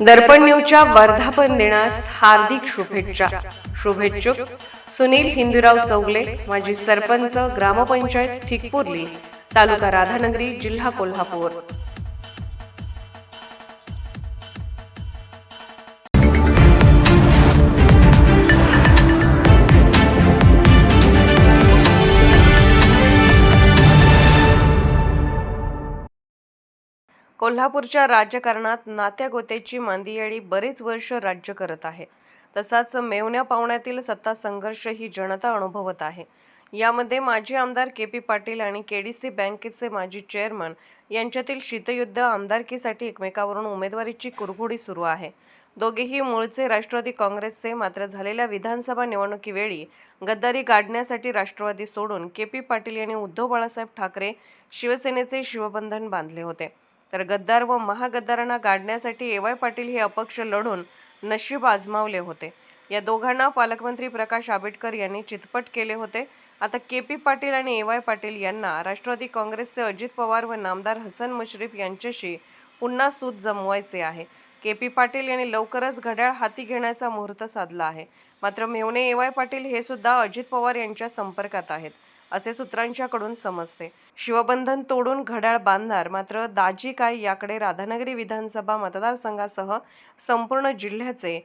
दर्पण न्यूजच्या वर्धापन दिनास हार्दिक शुभेच्छा. शुभेच्छुक सुनील हिंदूराव चौगले माजी सरपंच ग्रामपंचायत ठिकपुर्ली तालुका राधानगरी जिल्हा कोल्हापूर. कोल्हापूरच्या राजकारणात नात्यागोत्याची मांदियाळी बरेच वर्ष राज्य करत आहे. तसाच मेवण्या पावण्यातील सत्ता संघर्ष ही जनता अनुभवत आहे. यामध्ये माजी आमदार के पी पाटील आणि के डी सी बँकेचे माजी चेअरमन यांच्यातील शीतयुद्ध आमदारकीसाठी एकमेकावरून उमेदवारीची कुरघोडी सुरू आहे. दोघेही मूळचे राष्ट्रवादी काँग्रेसचे मात्र झालेल्या विधानसभा निवडणुकीवेळी गद्दारी गाडण्यासाठी राष्ट्रवादी सोडून के पी पाटील यांनी उद्धव बाळासाहेब ठाकरे शिवसेनेचे शिवबंधन बांधले होते. तर गद्दार व महागद्दारांना गाडण्यासाठी ए वाय पाटील हे अपक्ष लढून नशीब आजमावले होते. या दोघांना पालकमंत्री प्रकाश आंबेडकर यांनी चितपट केले होते. आता के पी पाटील आणि ए वाय पाटील यांना राष्ट्रवादी काँग्रेसचे अजित पवार व नामदार हसन मुश्रीफ यांच्याशी पुन्हा सूत जमवायचे आहे. के पी पाटील यांनी लवकरच घड्याळ हाती घेण्याचा मुहूर्त साधला आहे. मात्र मेवणे ए वाय पाटील हे सुद्धा अजित पवार यांच्या संपर्कात आहेत. असे सूत्रांच्याकडून समजते. शिवबंधन तोडून घड्याळ बांधणार मात्र दाजी काय याकडे राधानगरी विधानसभा मतदारसंघासह संपूर्ण जिल्ह्याचे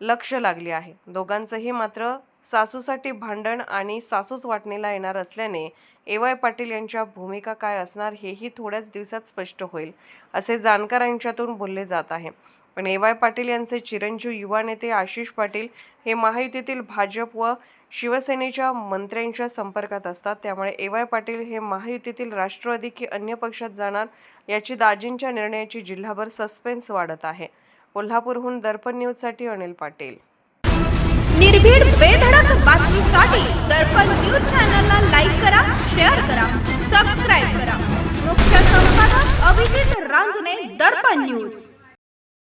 लक्ष लागले आहे. दोघांचंही मात्र सासूसाठी भांडण आणि सासूच वाटणीला येणार असल्याने ए वाय पाटील यांच्या भूमिका काय असणार हेही थोड्याच दिवसात स्पष्ट होईल असे जाणकारांच्यातून बोलले जात आहे. पण ए वाय पाटील यांचे चिरंजीव युवा नेते आशिष पाटील हे महायुतीतील भाजप व शिवसेनेच्या मंत्र्यांच्या संपर्कात असतात. त्यामुळे ए वाय पाटील हे महायुतीतील राष्ट्रवादी की अन्य पक्षात जाणार याची दाजींच्या निर्णयाची जिल्हाभर सस्पेन्स वाढत आहे. कोल्हापूरहून दर्पण न्यूजसाठी अनिल पाटील. निर्भीड बेधडक बातमीसाठी दर्पण न्यूज चॅनलला लाईक करा शेअर करा सबस्क्राईब करा. मुख्य संपादक अभिजित रांजने दर्पण न्यूज.